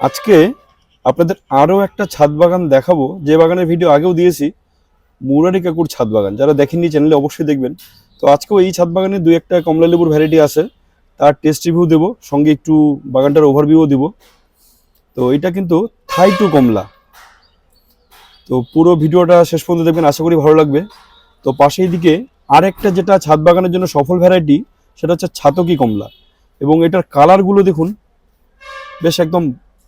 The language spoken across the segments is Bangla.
আজকে আপনাদের আরও একটা ছাদ বাগান দেখাবো। যে বাগানের ভিডিও আগেও দিয়েছি, মুরারি কাকুর ছাদ বাগান। যারা দেখেননি চ্যানেলে অবশ্যই দেখবেন। তো আজকেও এই ছাদ বাগানে দুই একটা কমলা লেবুর ভ্যারাইটি আছে। তার টেস্ট রিভিউ দেবো, সঙ্গে একটু বাগানটার ওভারভিউও দিব। তো এটা কিন্তু থাই টু কমলা। তো পুরো ভিডিওটা শেষ পর্যন্ত দেখবেন, আশা করি ভালো লাগবে। তো পাশেই দিকে আরেকটা যেটা ছাদ বাগানের জন্য সফল ভ্যারাইটি সেটা হচ্ছে ছাতকি কমলা। এবং এটার কালারগুলো দেখুন, বেশ একদম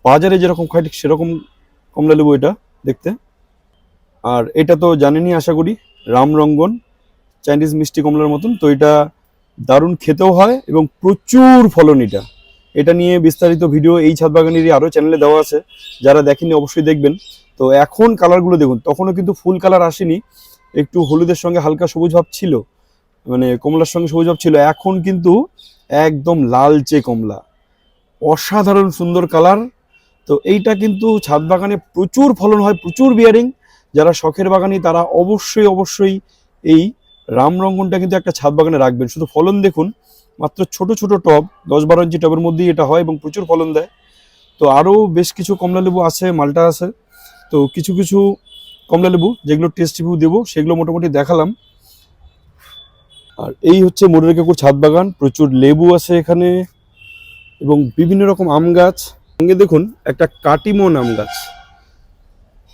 বাজারে যেরকম খায় ঠিক সেরকম কমলা লেবু এটা দেখতে। আর এটা তো জানেনই, আশা করি রামরঙ্গন চাইনিজ মিষ্টি কমলার মতন। তো এটা দারুণ খেতেও হয় এবং প্রচুর ফলন এটা। এটা নিয়ে বিস্তারিত ভিডিও এই ছাদ বাগানেরই আরও চ্যানেলে দেওয়া আছে। যারা দেখেননি অবশ্যই দেখবেন। তো এখন কালারগুলো দেখুন। তখনও কিন্তু ফুল কালার আসেনি। একটু হলুদের সঙ্গে হালকা সবুজ ভাব ছিল। মানে কমলার সঙ্গে সবুজ ভাব ছিল। এখন কিন্তু একদম লালচে কমলা। অসাধারণ সুন্দর কালার তো এইটা কিন্তু ছাদ বাগানে প্রচুর ফলন হয়, প্রচুর বিয়ারিং যারা শখের বাগানি, তারা অবশ্যই অবশ্যই এই রামরঙ্গনটা কিন্তু একটা ছাদ বাগানে রাখবেন। শুধু ফলন দেখুন, মাত্র ছোট ছোট টব, দশ বারো ইঞ্চি টবের মধ্যেই এটা হয় এবং প্রচুর ফলন দেয়। তো আরও বেশ কিছু কমলা লেবু আছে, মালটা আছে। তো কিছু কিছু কমলা লেবু, যেগুলো টেস্ট রিভিউ দেবো, সেগুলো মোটামুটি দেখালাম। আর এই হচ্ছে মোরের কাকুর ছাদ বাগান, প্রচুর লেবু আছে এখানে এবং বিভিন্ন রকম আম গাছ। সঙ্গে দেখুন একটা কাটিমন আম গাছ।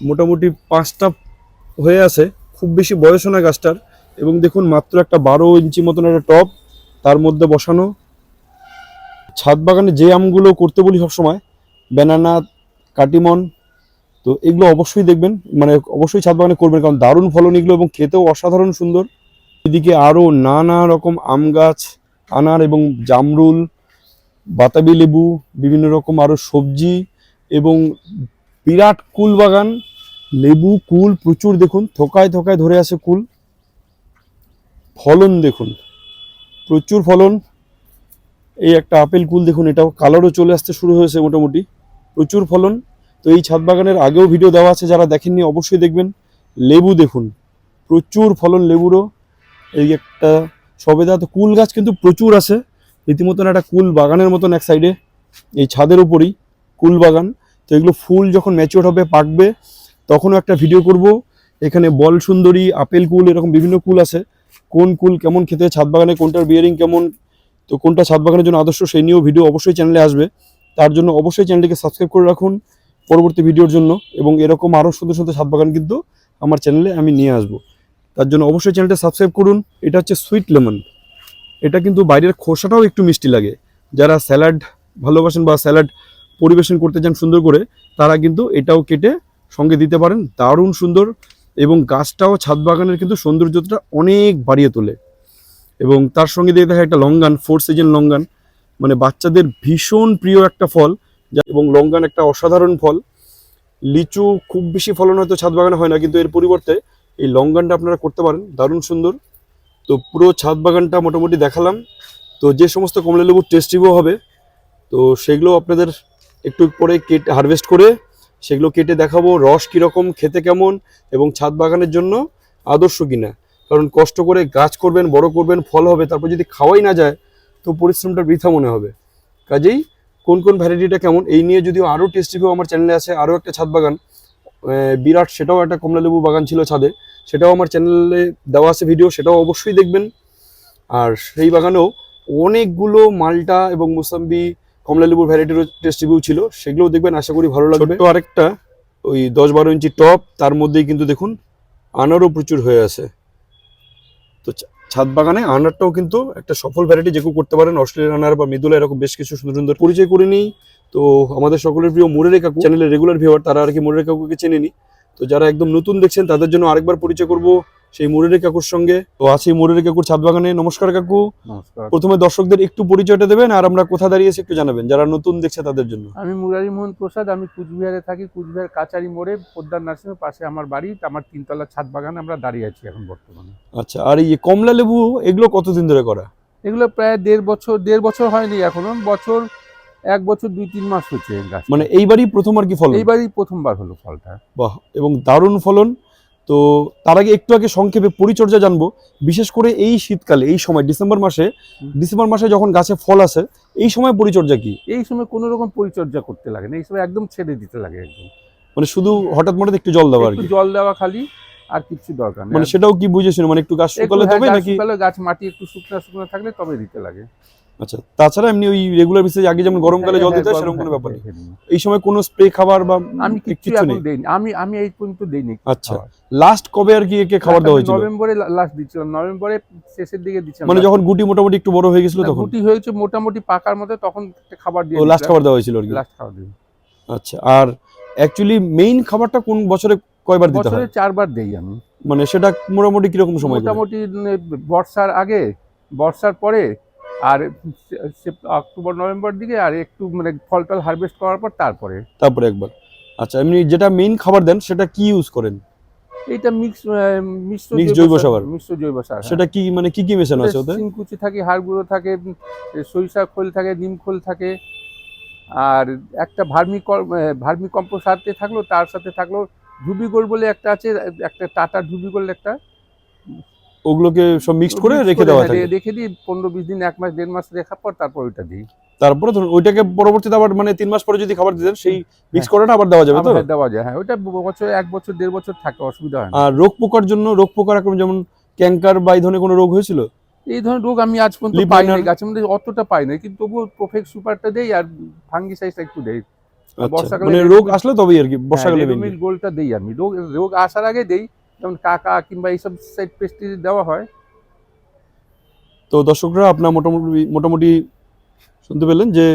মোটামুটি পাঁচটা হয়ে আছে, খুব বেশি বয়স না গাছটার। এবং দেখুন মাত্র একটা বারো ইঞ্চি মতন একটা টপ তার মধ্যে বসানো। ছাদ বাগানে যে আমগুলো করতে বলি সবসময়, ব্যানানা, কাটিমন, তো এগুলো অবশ্যই দেখবেন। মানে অবশ্যই ছাদ বাগানে করবেন, কারণ দারুণ ফলন এগুলো এবং খেতেও অসাধারণ সুন্দর। এদিকে আরও নানা রকম আম গাছ, আনার এবং জামরুল বাতাবি লেবু, বিভিন্ন রকম আরও সবজি এবং বিরাট কুল বাগান। লেবু, কুল প্রচুর দেখুন, থোকায় থোকায় ধরে আছে কুল। ফলন দেখুন, প্রচুর ফলন। এই একটা আপেল কুল দেখুন, এটাও কালারও চলে আসতে শুরু হয়েছে মোটামুটি, প্রচুর ফলন। তো এই ছাদ বাগানের আগেও ভিডিও দেওয়া আছে, যারা দেখেননি অবশ্যই দেখবেন। লেবু দেখুন, প্রচুর ফলন লেবুরও। এই একটা সবেদা, তো কুল গাছ কিন্তু প্রচুর আছে। রীতিমতন একটা কুল বাগানের মতন এক সাইডে এই ছাদের উপরই কুল বাগান। তো এগুলো ফুল যখন ম্যাচিওর হবে, পাকবে, তখনও একটা ভিডিও করব। এখানে বল সুন্দরী, আপেল কুল, এরকম বিভিন্ন কুল আছে। কোন কুল কেমন খেতে, ছাদ বাগানে কোনটার বিয়ারিং কেমন, তো কোনটা ছাদ বাগানের জন্য আদর্শ সেই নিয়েও ভিডিও অবশ্যই চ্যানেলে আসবে। তার জন্য অবশ্যই চ্যানেলটিকে সাবস্ক্রাইব করে রাখুন পরবর্তী ভিডিওর জন্য, এবং এরকম আরও সুন্দর সুন্দর ছাদ বাগান কিন্তু আমার চ্যানেলে আমি নিয়ে আসব। তার জন্য অবশ্যই চ্যানেলটা সাবস্ক্রাইব করুন। এটা হচ্ছে সুইট লেমন এটা কিন্তু বাইরের খোসাটাও একটু মিষ্টি লাগে। যারা স্যালাড ভালোবাসেন বা স্যালাড পরিবেশন করতে চান সুন্দর করে, তারা কিন্তু এটাও কেটে সঙ্গে দিতে পারেন। দারুণ সুন্দর এবং গাছটাও ছাদ বাগানের কিন্তু সৌন্দর্যটা অনেক বাড়িয়ে তোলে। এবং তার সঙ্গে দিয়ে দেখা একটা লঙ্গান ফোর সিজন লঙ্গান। মানে বাচ্চাদের ভীষণ প্রিয় একটা ফল এবং লঙ্গান একটা অসাধারণ ফল। লিচু খুব বেশি ফলন হয়তো ছাদ বাগানে হয় না, কিন্তু এর পরিবর্তে এই লঙ্গানটা আপনারা করতে পারেন। দারুণ সুন্দর। তো পুরো ছাদ বাগানটা মোটামুটি দেখালাম। তো যে সমস্ত কমলা লেবুর হবে, তো সেগুলো আপনাদের একটু পরে কেটে হারভেস্ট করে সেগুলো কেটে দেখাবো রস কীরকম, খেতে কেমন এবং ছাদ বাগানের জন্য আদর্শ কিনা। কারণ কষ্ট করে গাছ করবেন, বড় করবেন, ফল হবে, তারপর যদি খাওয়াই না যায়, তো পরিশ্রমটা বৃথা মনে হবে। কাজেই কোন কোন ভ্যারাইটিটা কেমন, এই নিয়ে যদিও আরও টেস্ট রিভিউ আমার চ্যানেলে আছে, আরও একটা ছাদ বাগান বিরাট, সেটাও একটা কমলা লেবু বাগান ছিল ছাদে সেটাও আমার চ্যানেলে দেওয়া আছে ভিডিও সেটাও অবশ্যই দেখবেন। আর সেই বাগানেও অনেকগুলো মালটা এবং মোসাম্বি কমলা লেবুর ভ্যারাইটির টেস্ট রিভিউ ছিল, সেগুলোও দেখবেন, আশা করি ভালো লাগবে। তো আরেকটা, ওই দশ বারো ইঞ্চি টপ তার মধ্যেই কিন্তু দেখুন, আনারও প্রচুর হয়ে আছে। তো ছাদ বাগানে আনারটাও কিন্তু একটা সফল ভ্যারাইটি যে কেউ করতে পারেন। অস্ট্রেলিয়ান আনার বা মৃদুলা এরকম বেশ কিছু সুন্দর সুন্দর পরিচয় করে নিই তো আমাদের সকলের প্রিয় মুরেরে কাকু চ্যানেলের রেগুলার ভিউয়ার তারা আর কি মুরেরে কাকুকে চেনে নি তো যারা একদম নতুন দেখছেন তাদের জন্য আরেকবার পরিচয় করব সেই মুরেরে কাকুর সঙ্গে। তো আছি মুরেরে কাকুর ছাদ বাগানে নমস্কার কাকু। প্রথমে দর্শকদের একটু পরিচয়টা দেবেন আর আমরা কোথা দাঁড়িয়েছি একটু জানাবেন। যারা নতুন দেখছে তাদের জন্য। আমি মুরারি মোহন প্রসাদ আমি কুচবিহারে থাকি কুচবিহার কাচারি মোড়ে পোদ্দার নার্সিংয়ের পাশে আমার বাড়ি। আমার তিনতলা ছাদ বাগানে আমরা দাঁড়িয়ে আছি এখন বর্তমানে। আচ্ছা আর এই কমলা লেবু এগুলো কতদিন ধরে করা? এগুলো প্রায় দেড় বছর দেড় বছর হয়নি এখনও। বছর এক বছর দুই তিন মাস হচ্ছে গাছ মানে এইবারই প্রথম আর কি ফলন? এইবারই প্রথমবার হলো ফলটা। বাহ এবং দারুণ ফলন। তো তার আগে একটু আগে সংক্ষেপে পরিচর্যা জানব। বিশেষ করে এই শীতকালে এই সময় ডিসেম্বর মাসে ডিসেম্বর মাসে যখন গাছে ফল আসে এই সময় পরিচর্যা কি? এই সময় কোনো রকম পরিচর্যা করতে লাগে না এই সময় একদম ছেড়ে দিতে লাগে একদম। মানে শুধু হঠাৎ মঠাৎ একটু জল দেওয়া আর কি? জল দেওয়া খালি আর কিছু দরকার মানে সেটাও কি বুঝেছিল মানে একটু গাছ শুকালে হ্যাঁ, তবে গাছ নাকি গাছ মাটি একটু শুকনা শুকনা থাকলে তবে দিতে লাগে। আচ্ছা তাছাড়া এমনি ওই রেগুলার বেসিসে আগে যেমন গরমকালে জল হ্যাঁ, দিতে হ্যাঁ, সেরকম কোনো ব্যাপার নেই। হ্যাঁ, হ্যাঁ, হ্যাঁ। এই সময় কোনো স্প্রে খাবার বা আমি কিছু নেই? আমি আমি এই পর্যন্ত দেইনি আচ্ছা লাস্ট কবে আর কি একে খাবার দেওয়া হয়েছিল? নভেম্বরে লাস্ট দিচ্ছিলাম। নভেম্বরে শেষের দিকে দিচ্ছিলাম। মানে যখন গুটি মোটামুটি একটু বড় হয়ে গেছিল তখন? গুটি হয়েছে মোটামুটি পাকার মধ্যে তখন খাবার দিয়ে লাস্ট খাবার দেওয়া হয়েছিল আর কি? লাস্ট খাবার দিই আচ্ছা আর অ্যাকচুয়ালি মেইন খাবারটা কোন বছরে কয়বার দিতে বছরে চারবার দেই আমি। মানে সেটা মোটামুটি কীরকম সময় মোটামুটি বর্ষার আগে বর্ষার পরে আর অক্টোবর নভেম্বর দিকে আর একটু মানে ফল টল হারভেস্ট করার পর তারপরে। তারপরে একবার। আচ্ছা এমনি যেটা মেইন খাবার দেন সেটা কি ইউজ করেন? এটা মিক্স মিশ্র জৈব সার। মিশ্র জৈব সার হ্যাঁ। সেটা কি মানে কি কি মেশানো আছে ওতে? সিংকুচি থাকে হাড় গুঁড়ো থাকে সরিষা খোল থাকে নিম খোল থাকে আর একটা ভার্মি ভার্মি কম্পোস্ট সাথে থাকল তার সাথে থাকল ধুবি গোল বলে একটা আছে একটা টাটা ধুবি গোল একটা। ওগুলোকে সব মিক্স করে রেখে দেওয়া হ্যাঁ, থাকে। রেখে দিই পনেরো বিশ দিন এক মাস দেড় মাস রেখার পর তারপর ওইটা দিই। তারপরে ধরুন ওইটাকে পরবর্তীতে আবার মানে তিন মাস পরে যদি খাবার দিতেন সেই মিক্স করাটা আবার দেওয়া যাবে তো? দেওয়া যায় হ্যাঁ ওইটা বছর এক বছর দেড় বছর থাকে অসুবিধা হয় আর রোগ পোকার জন্য রোগ পোকার আক্রমণ যেমন ক্যাঙ্কার বা এই ধরনের কোনো রোগ হয়েছিল? এই ধরনের রোগ আমি আজ পর্যন্ত পাই? নাই গাছের মধ্যে অতটা পাই না কিন্তু তবুও প্রফেক্ট সুপারটা দেই আর ফাঙ্গি সাইজটা একটু দেই। আচ্ছা বর্ষাকালে মানে রোগ আসলে তবেই আর কি বর্ষাকালে mainly। রেডমিল গোলটা দেই আমি। রোগ রোগ আসার আগে দেই যেমন কাকা কিংবা এইসব সাইড পেস্টিসাইড দেওয়া হয়। তো দর্শকরা, আপনার মোটামুটি মোটামুটি শুনতে পেলেন যে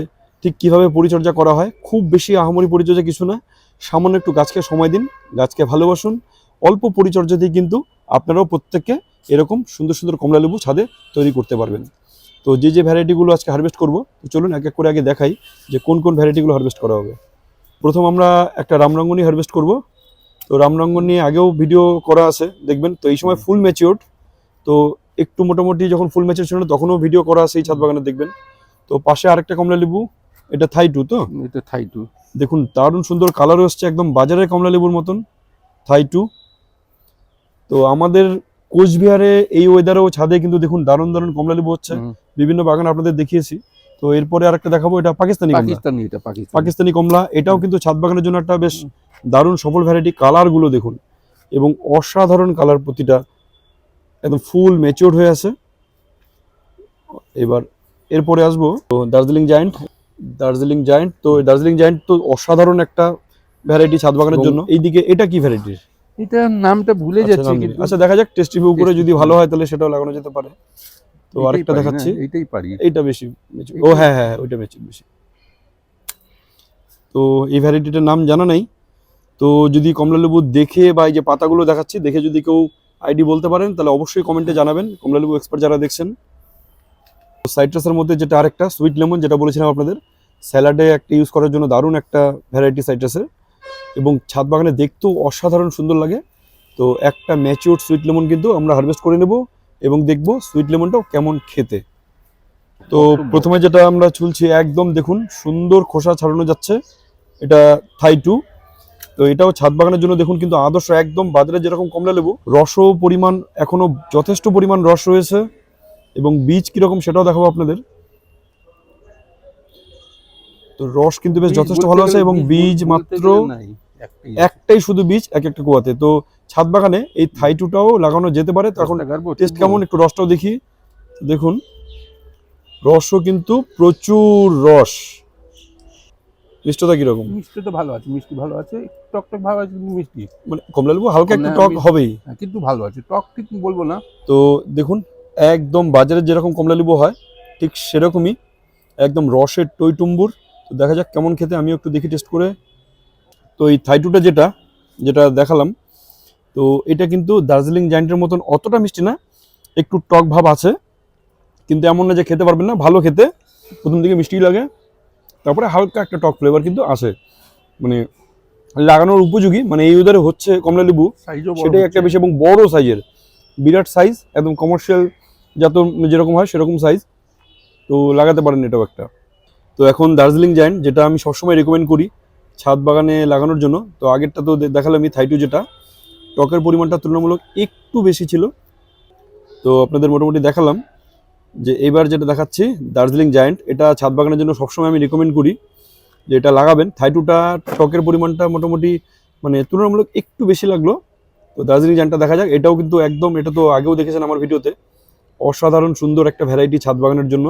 ঠিক কীভাবে পরিচর্যা করা হয়। খুব বেশি আহামরি পরিচর্যা কিছু না, সামান্য একটু গাছকে সময় দিন, গাছকে ভালোবাসুন। অল্প পরিচর্যা দিয়ে কিন্তু আপনারাও প্রত্যেককে এরকম সুন্দর সুন্দর কমলা লেবু ছাদে তৈরি করতে পারবেন। তো যে যে ভ্যারাইটিগুলো আজকে হারভেস্ট করব চলুন এক এক করে আগে দেখাই যে কোন কোন ভ্যারাইটিগুলো হারভেস্ট করা হবে। প্রথম আমরা একটা রামরঙ্গনি হারভেস্ট করব। তো রামরঙ্গন নিয়ে আগেও ভিডিও করা আছে দেখবেন? তো এই সময় ফুল ম্যাচিওর্ড তো একটু মোটামুটি যখন ফুল ম্যাচিওর ছিল তখনও ভিডিও করা আছে এই ছাদ বাগানে দেখবেন? তো পাশে আরেকটা কমলা লেবু এটা থাই টু তো? এটা থাই টু দেখুন দারুণ সুন্দর কালারও এসছে একদম বাজারের কমলা লেবুর মতন থাই টু তো আমাদের কোচবিহারে এই ওয়েদারেও ছাদে কিন্তু দেখুন দারুণ দারুণ কমলা লেবু হচ্ছে। বিভিন্ন বাগান আপনাদের দেখিয়েছি। তো এরপরে আরেকটা দেখাবো এটা পাকিস্তানি পাকিস্তানি এটা পাকিস্তান। পাকিস্তানি কমলা এটাও কিন্তু ছাদ বাগানের জন্য একটা বেশ দারুণ সফল ভ্যারাইটি কালারগুলো দেখুন। এবং অসাধারণ কালার প্রতিটা একদম ফুল ম্যাচিওর হয়ে আছে। এবার এরপরে আসব তো দার্জিলিং জায়েন্ট দার্জিলিং জায়েন্ট তো দার্জিলিং জায়েন্ট তো অসাধারণ একটা ভ্যারাইটি ছাদ বাগানের জন্য। এইদিকে এটা কি ভ্যারাইটির এটা নামটা ভুলে যাচ্ছি আচ্ছা দেখা যাক টেস্টি রিভিউ করে যদি ভালো হয় তাহলে সেটাও লাগানো যেতে পারে। তো আরেকটা দেখাচ্ছি। এইটাই পারি। এইটা বেশি ও হ্যাঁ হ্যাঁ হ্যাঁ, ওইটা ম্যাচিউর বেশি। তো এই ভ্যারাইটিটার নাম জানা নাই। তো যদি কমলা লেবু দেখে বা এই যে পাতাগুলো দেখাচ্ছি দেখে যদি কেউ আইডি বলতে পারেন তাহলে অবশ্যই কমেন্টে জানাবেন। কমলা লেবু এক্সপার্ট যারা দেখছেন। সাইট্রাসের মধ্যে যেটা আরেকটা সুইট লেমন যেটা বলেছিলাম আপনাদের স্যালাডে একটা ইউজ করার জন্য দারুণ একটা ভ্যারাইটি সাইট্রাসের এবং ছাদ বাগানে দেখতেও অসাধারণ সুন্দর লাগে। তো একটা ম্যাচিওর সুইট লেমন কিন্তু আমরা হারভেস্ট করে নেব। এবং দেখব সুইট লেমনটাও কেমন খেতে। তো প্রথমে যেটা আমরা চুলছি একদম দেখুন সুন্দর খোসা ছাড়ানো যাচ্ছে। এটা থাই টু তো এটাও ছাদ বাগানের জন্য দেখুন কিন্তু আদর্শ একদম বাজারে যেরকম কমলা লেবু রসও পরিমাণ এখনও যথেষ্ট পরিমাণ রস রয়েছে। এবং বীজ কীরকম সেটাও দেখাবো আপনাদের। তো রস কিন্তু বেশ যথেষ্ট ভালো আছে এবং বীজ মাত্র। একটাই শুধু বীজ এক একটা কুয়াতে। তো ছাদ বাগানে এই থাই টুটাও লাগানো যেতে পারে তো এখন টেস্ট কেমন একটু রসটাও দেখি। দেখুন রসও কিন্তু প্রচুর রস। মিষ্টতা কীরকম? মিষ্টি তো ভালো আছে মিষ্টি ভালো আছে টক টক ভালো আছে মিষ্টি। মানে কমলা লেবু হালকা একটু টক হবেই। হ্যাঁ, কিন্তু ভালো আছে টক ঠিক বলব না। তো দেখুন একদম বাজারে যেরকম কমলা লেবু হয় ঠিক সেরকমই একদম রসের টইটুম্বুর। তো দেখা যাক কেমন খেতে আমিও একটু দেখি টেস্ট করে। তো এই থাইটুটা যেটা যেটা দেখালাম তো এটা কিন্তু দার্জিলিং জায়েন্টের মতন অতটা মিষ্টি না একটু টক ভাব আছে কিন্তু এমন না যে খেতে পারবেন না ভালো খেতে প্রথম দিকে মিষ্টি লাগে তারপরে হালকা একটা টক ফ্লেভার কিন্তু আসে মানে লাগানোর উপযোগী মানে এই ওদারে হচ্ছে কমলা লেবু সেটাই একটা বেশি এবং বড় সাইজের বিরাট সাইজ একদম কমার্শিয়াল যত যেরকম হয় সেরকম সাইজ তো লাগাতে পারেন এটাও একটা। তো এখন দার্জিলিং জায়েন্ট যেটা আমি সবসময় রেকমেন্ড করি ছাদ বাগানে লাগানোর জন্য তো আগেরটা তো দেখালাম আমি থাইটু যেটা টকের পরিমাণটা তুলনামূলক একটু বেশি ছিল। তো আপনাদের মোটামুটি দেখালাম যে এবার যেটা দেখাচ্ছি দার্জিলিং জায়েন্ট এটা ছাদ বাগানের জন্য সবসময় আমি রেকমেন্ড করি যে এটা লাগাবেন। থাইটুটা টকের পরিমাণটা মোটামুটি মানে তুলনামূলক একটু বেশি লাগল। তো দার্জিলিং জায়েন্টটা দেখা যাক। এটাও কিন্তু একদম এটা তো আগেও দেখেছেন আমার ভিডিওতে অসাধারণ সুন্দর একটা ভ্যারাইটি ছাদ বাগানের জন্য।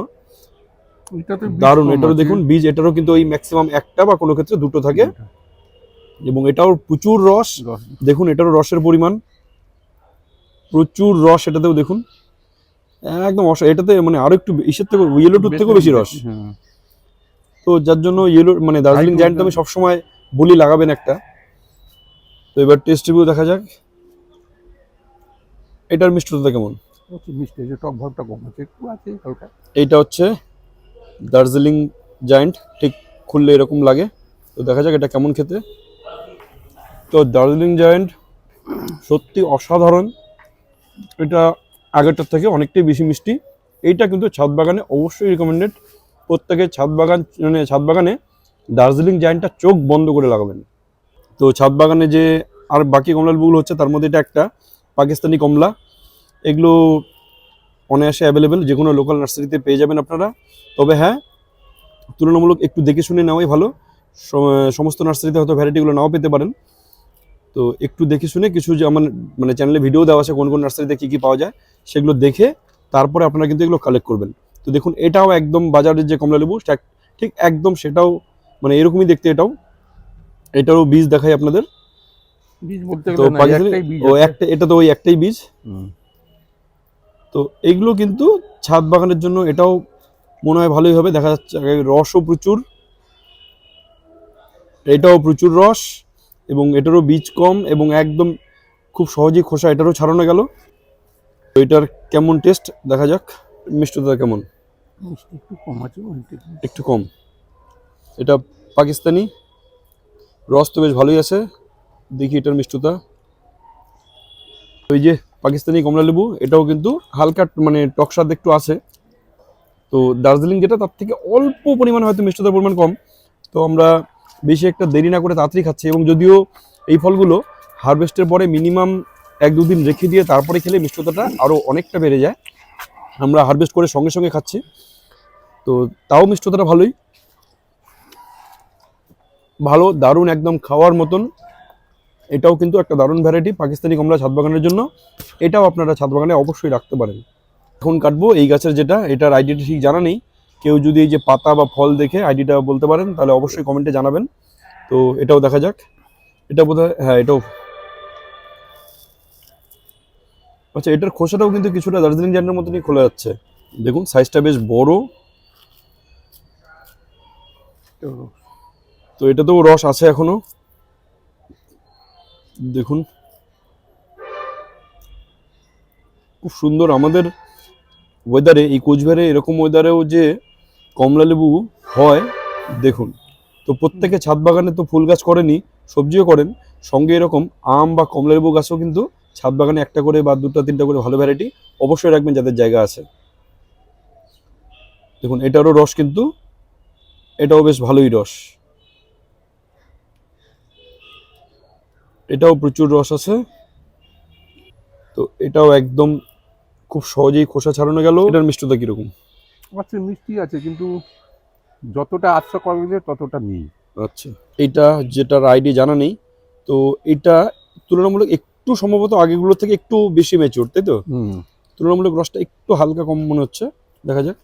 দারুণ এটারও দেখুন বীজ এটারও কিন্তু ওই ম্যাক্সিমাম একটা বা কোনো ক্ষেত্রে দুটো থাকে। এবং এটাও প্রচুর রস। দেখুন এটারও রসের পরিমাণ। প্রচুর রস এটাতেও দেখুন। একদম অস এটাতে মানে আরও একটু ইসের থেকে ইয়েলো টুর থেকেও বেশি রস। হ্যাঁ। তো যার জন্য ইয়েলো মানে দার্জিলিং জায়ান্ট আমি সবসময় বলি লাগাবেন একটা। তো এবার টেস্ট রিভিউ দেখা যাক। এটার মিষ্টতা কেমন? মিষ্টি টক ভাবটা কম আছে একটু আছে হালকা। এইটা হচ্ছে দার্জিলিং জায়ান্ট ঠিক খুললে এরকম লাগে। তো দেখা যাক এটা কেমন খেতে। তো দার্জিলিং জায়ান্ট সত্যি অসাধারণ। এটা আগেরটার থেকে অনেকটাই বেশি মিষ্টি। এইটা কিন্তু ছাদ বাগানে অবশ্যই রিকমেন্ডেড প্রত্যেকে ছাদ বাগান মানে ছাদ বাগানে দার্জিলিং জায়ান্টটা চোখ বন্ধ করে লাগাবেন। তো ছাদ বাগানে যে আর বাকি কমলা লেবুগুলো হচ্ছে, তার মধ্যে এটা একটা পাকিস্তানি কমলা। এগুলো অনায়াসে অ্যাভেলেবেল যে কোনো লোকাল নার্সারিতে পেয়ে যাবেন আপনারা। তবে হ্যাঁ তুলনামূলক একটু দেখে শুনে নেওয়াই ভালো। সমস্ত নার্সারিতে হয়তো ভ্যারাইটিগুলো নাও পেতে পারেন। তো একটু দেখে শুনে কিছু যে আমার মানে চ্যানেলে ভিডিও দেওয়া আছে কোন কোন নার্সারিতে কী কী পাওয়া যায় সেগুলো দেখে তারপরে আপনারা কিন্তু এগুলো কালেক্ট করবেন। তো দেখুন এটাও একদম বাজারের যে কমলা লেবু ঠিক- ঠিক একদম সেটাও মানে এরকমই দেখতে এটাও। এটারও বীজ দেখাই আপনাদের। বীজ বলতে তো গেলে না, একটাই বীজ ও একটা এটা তো ওই একটাই বীজ। তো এগুলো কিন্তু ছাদ বাগানের জন্য এটাও মনে হয় ভালোই হবে। দেখা যাচ্ছে রসও প্রচুর এটাও প্রচুর রস। এবং এটারও বীজ কম এবং একদম খুব সহজেই খোসা এটারও ছাড়ানো গেল। তো এটার কেমন টেস্ট? দেখা যাক। মিষ্টতা কেমন? একটু কম আছে একটু। একটু কম। এটা পাকিস্তানি। রস তো বেশ ভালোই আছে। দেখি এটার মিষ্টতা। ওই যে পাকিস্তানি কমলা লেবু এটাও কিন্তু হালকা মানে টক স্বাদ একটু আছে। তো দার্জিলিং যেটা তার থেকে অল্প পরিমাণে হয়তো মিষ্টতার পরিমাণ কম। তো আমরা বেশি একটা দেরি না করে তাড়াতাড়ি খাচ্ছি এবং যদিও এই ফলগুলো হারভেস্টের পরে মিনিমাম এক দুদিন রেখে দিয়ে তারপরে খেলে মিষ্টতাটা আরও অনেকটা বেড়ে যায়। আমরা হারভেস্ট করে সঙ্গে সঙ্গে খাচ্ছি। তো তাও মিষ্টতাটা ভালোই। ভালো, দারুণ, একদম খাওয়ার মতন। এটাও কিন্তু একটা দারুণ ভ্যারাইটি পাকিস্তানি কমলা ছাদ বাগানের জন্য। এটাও আপনারা ছাদ বাগানে অবশ্যই রাখতে পারেন। এখন কাটবো এই গাছের যেটা, এটার আইডিটা ঠিক জানা নেই। কেউ যদি এই যে পাতা বা ফল দেখে আইডিটা বলতে পারেন, তাহলে অবশ্যই কমেন্টে জানাবেন। তো এটাও দেখা যাক। এটা বোধহয় হ্যাঁ এটাও। আচ্ছা এটার খোসাটাও কিন্তু কিছুটা দার্জিলিং জ্যান্ডের মতনই খোলা যাচ্ছে। দেখুন সাইজটা বেশ বড়। তো তো এটাতেও রস আছে এখনও। দেখুন। খুব সুন্দর আমাদের ওয়েদারে এই কোচবিহারে এরকম ওয়েদারেও যে কমলা লেবু হয়, দেখুন। তো প্রত্যেকে ছাদ বাগানে তো ফুল গাছ করেনি, সবজিও করেন। সঙ্গে এরকম আম বা কমলা লেবু গাছও কিন্তু ছাদ বাগানে একটা করে বা দুটা, তিনটা করে ভালো ভ্যারাইটি অবশ্যই রাখবেন যাদের জায়গা আছে। দেখুন, এটারও রস কিন্তু, এটাও বেশ ভালোই রস। এটাও প্রচুর রস আছে। তো এটাও একদম খুব সহজেই খোসা ছাড়ানো গেল। এটার মিষ্টতা কীরকম? আছে মিষ্টি আছে কিন্তু যতটা আশা করা যায় ততটা নেই। আচ্ছা এটা যেটার আইডি জানা নেই তো এটা তুলনামূলক একটু সম্ভবত আগেগুলোর থেকে একটু বেশি ম্যাচিওর তাই তো? হুম। তুলনামূলক রসটা একটু হালকা কম মনে হচ্ছে দেখা যাক।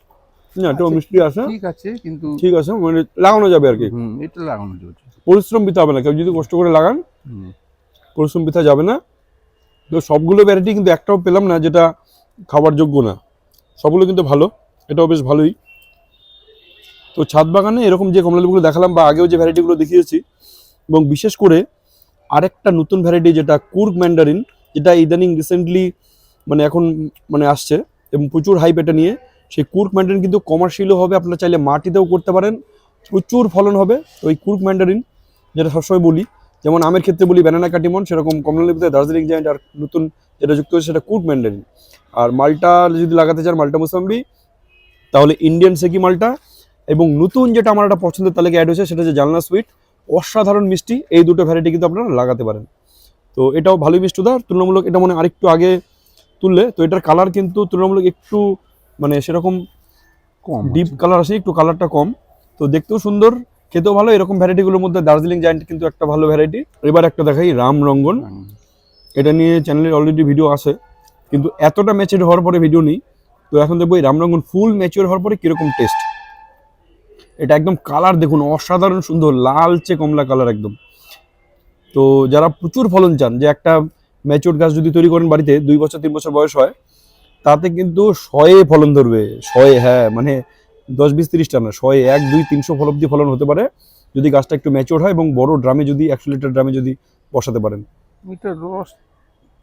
না এটাও মিষ্টি আছে। ঠিক আছে কিন্তু ঠিক আছে মানে লাগানো যাবে আর কি। এটা লাগানো চলছে পরিশ্রম দিতে হবে না কেউ যদি কষ্ট করে লাগান হুম। পরিশ্রম বৃথা যাবে না। তো সবগুলো ভ্যারাইটি কিন্তু একটাও পেলাম না যেটা খাবার যোগ্য না। সবগুলো কিন্তু ভালো। এটাও বেশ ভালোই। তো ছাদ বাগানে এরকম যে কমলালেবুগুলো দেখালাম বা আগেও যে ভ্যারাইটিগুলো দেখিয়েছি এবং বিশেষ করে আরেকটা নতুন ভ্যারাইটি যেটা কুর্গ ম্যান্ডারিন যেটা ইদানিং রিসেন্টলি মানে এখন মানে আসছে এবং প্রচুর হাইপ এটা নিয়ে, সেই কুর্ক ম্যান্ডারিন কিন্তু কমার্শিয়ালও হবে, আপনারা চাইলে মাটিতেও করতে পারেন, প্রচুর ফলন হবে। তো ওই কুর্ক ম্যান্ডারিন যেটা সবসময় বলি, যেমন আমের ক্ষেত্রে বলি ব্যানানা কাটিমন সেরকম কমলালেবুতে দার্জিলিং জায়ান্ট আর নতুন যেটা যুক্ত হয়েছে সেটা কুর্ক ম্যান্ডারিন আর মালটা যদি লাগাতে চান, মালটা মুসাম্বি তাহলে ইন্ডিয়ান সেকি মালটা এবং নতুন যেটা আমার একটা পছন্দের তালিকা অ্যাড হয়েছে সেটা হচ্ছে জালনা সুইট অসাধারণ মিষ্টি এই দুটো ভ্যারাইটি কিন্তু আপনারা লাগাতে পারেন। তো এটাও ভালোই মিষ্টদার তুলনামূলক এটা মনে আরেকটু আগে তুললে তো এটার কালার কিন্তু তুলনামূলক এটা মনে হয় আরেকটু আগে তুললে তো এটার কালার কিন্তু তুলনামূলক একটু মানে সেরকম কম ডিপ কালার আসে একটু কালারটা কম। তো দেখতেও সুন্দর খেতেও ভালো এরকম ভ্যারাইটিগুলোর মধ্যে দার্জিলিং জায়ান্ট কিন্তু একটা ভালো ভ্যারাইটি এবার একটা দেখাই রাম রঙ্গন। এটা নিয়ে চ্যানেলে অলরেডি ভিডিও আছে কিন্তু এতটা ম্যাচিওর হওয়ার পরে ভিডিও নেই। তো এখন দেখব এই রামরঙ্গন ফুল ম্যাচিওর হওয়ার পরে কীরকম টেস্ট এটা একদম কালার দেখুন, অসাধারণ সুন্দর, লালচে কমলা কালার একদম। তো যারা প্রচুর ফলন চান, যে একটা ম্যাচিওর গাছ যদি তৈরি করেন বাড়িতে, দুই বছর, তিন বছর বয়স হয়, তাতে কিন্তু শয়ে ফলন ধরবে, শয়ে হ্যাঁ মানে দশ বিশ তিরিশটা না, শয়ে এক, দুই, তিনশো ফল অব্দি ফলন হতে পারে, যদি গাছটা একটু ম্যাচিওর হয় এবং বড় ড্রামে যদি, একশো লিটার ড্রামে যদি বসাতে পারেন। রস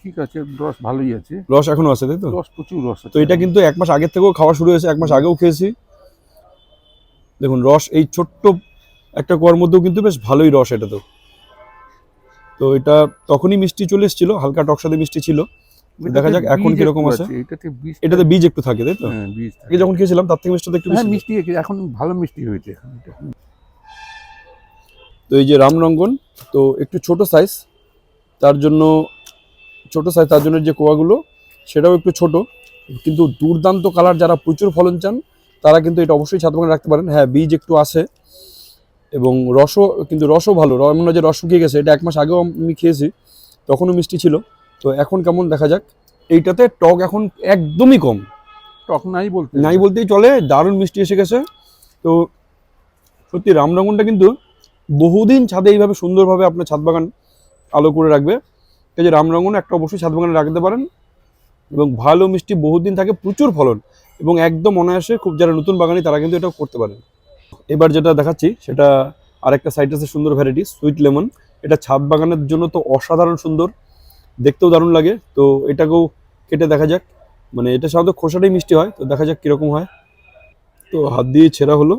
ঠিক আছে রস ভালোই আছে। রস এখনও আছে তাই তো? রস প্রচুর রস আছে। তো এটা কিন্তু এক মাস আগের থেকেও খাওয়া শুরু হয়েছে এক মাস আগেও খেয়েছি। দেখুন রস এই ছোট্ট একটা কোয়ার মধ্যেও কিন্তু বেশ ভালোই রস এটা তো। তো এটা তখনই মিষ্টি চলে এসেছিল হালকা টকসাদে মিষ্টি ছিল। দেখা যাক এখন কীরকম আছে। এটাতে বীজ এটাতে বীজ একটু থাকে তাই তো? হ্যাঁ বীজ থাকে। আগে যখন খেয়েছিলাম তার থেকে মিষ্টিটা একটু হ্যাঁ মিষ্টি এখন ভালো মিষ্টি হয়েছে। তো এই যে রামরঙ্গন তো একটু ছোট সাইজ তার জন্য ছোট সাইজ তার জন্য যে কোয়াগুলো সেটাও একটু ছোট। কিন্তু দুর্দান্ত কালার যারা প্রচুর ফলন চান তারা কিন্তু এটা অবশ্যই ছাদ বাগানে রাখতে পারেন। হ্যাঁ বীজ একটু আছে এবং রসও কিন্তু রসও ভালো। এমন যে রস শুকিয়ে গেছে এটা এক মাস আগেও আমি খেয়েছি তখনও মিষ্টি ছিল। তো এখন কেমন দেখা যাক। এইটাতে টক এখন একদমই কম। টক নাই বলতে। নাই বলতেই চলে দারুণ মিষ্টি এসে গেছে। তো সত্যি রামরঙ্গনটা কিন্তু বহুদিন ছাদে এইভাবে সুন্দরভাবে আপনার ছাদ বাগান আলো করে রাখবে। এই যে রামরঙ্গন একটা অবশ্যই ছাদ বাগানে রাখতে পারেন। এবং ভালো মিষ্টি বহুদিন থাকে প্রচুর ফলন। এবং একদম অনায়াসে খুব যারা নতুন বাগানি তারা কিন্তু এটাও করতে পারেন। এবার যেটা দেখাচ্ছি সেটা আরেকটা সাইট্রাসের সুন্দর ভ্যারাইটি সুইট লেমন এটা ছাদ বাগানের জন্য তো অসাধারণ সুন্দর। দেখতেও দারুণ লাগে। তো এটাকেও কেটে দেখা যাক। মানে এটা সাধারণত খোসাটাই মিষ্টি হয় তো দেখা যাক কীরকম হয়। তো হাত দিয়ে ছেঁড়া হলো।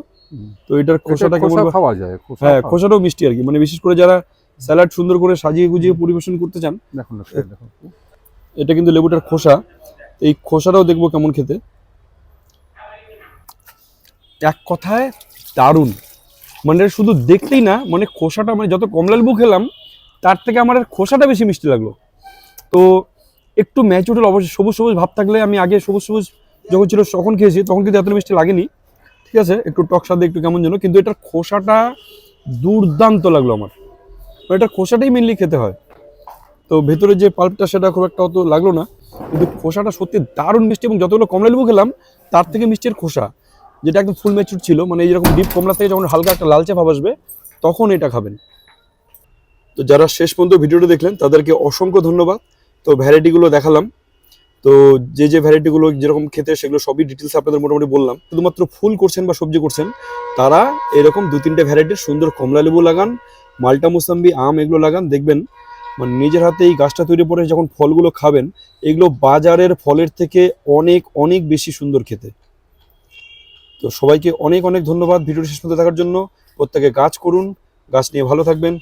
তো এটার এটা খোসাটা কেমন খাওয়া যায় হ্যাঁ খোসাটাও মিষ্টি আর কি। মানে বিশেষ করে যারা স্যালাড সুন্দর করে সাজিয়ে গুজিয়ে পরিবেশন করতে চান। দেখুন দেখুন এটা কিন্তু লেবুটার খোসা। এই খোসাটাও দেখব কেমন খেতে। এক কথায় দারুণ। মানে শুধু দেখতেই না মানে খোসাটা মানে যত কমলা লেবু খেলাম তার থেকে আমার খোসাটা বেশি মিষ্টি লাগল। তো একটু ম্যাচুরেল অবশ্যই সবুজ সবুজ ভাব থাকলে আমি আগে সবুজ সবুজ যখন ছিল তখন খেয়েছি তখন কিন্তু এত মিষ্টি লাগেনি। ঠিক আছে একটু টক স্বাদে একটু কেমন যেন কিন্তু এটার খোসাটা দুর্দান্ত লাগল আমার। এটার খোসাটাই মেনলি খেতে হয়। তো ভেতরে যে পাল্পটা সেটা খুব একটা অত লাগল না। কিন্তু খোসাটা সত্যি দারুণ মিষ্টি এবং যতগুলো কমলা লেবু খেলাম, তার থেকে মিষ্টির খোসা, যেটা একদম ফুল ম্যাচুর ছিল মানে এই যেরকম ডিপ কমলা থেকে যখন হালকা একটা লালচে ভাব আসবে, তখন এটা খাবেন। তো যারা শেষ পর্যন্ত ভিডিওটা দেখলেন, তাদেরকে অসংখ্য ধন্যবাদ। তো ভ্যারাইটিগুলো দেখালাম। তো যে যে ভ্যারাইটিগুলো যেরকম খেতে, সেগুলো সবই ডিটেলস আপনাদের মোটামুটি বললাম। শুধুমাত্র ফুল করছেন বা সবজি করছেন, তারা এরকম দু তিনটে ভ্যারাইটির সুন্দর কমলা লেবু লাগান মাল্টা মুসাম্বি, আম এগুলো লাগান, দেখবেন মানে নিজের হাতে এই গাছটা তৈরি করে যখন ফলগুলো খাবেন, এগুলো বাজারের ফলের থেকে অনেক অনেক বেশি সুন্দর খেতে। তো সবাইকে অনেক অনেক ধন্যবাদ ভিডিওটি শেষ পর্যন্ত থাকার জন্য। প্রত্যেকে গাছ করুন, গাছ নিয়ে ভালো থাকবেন।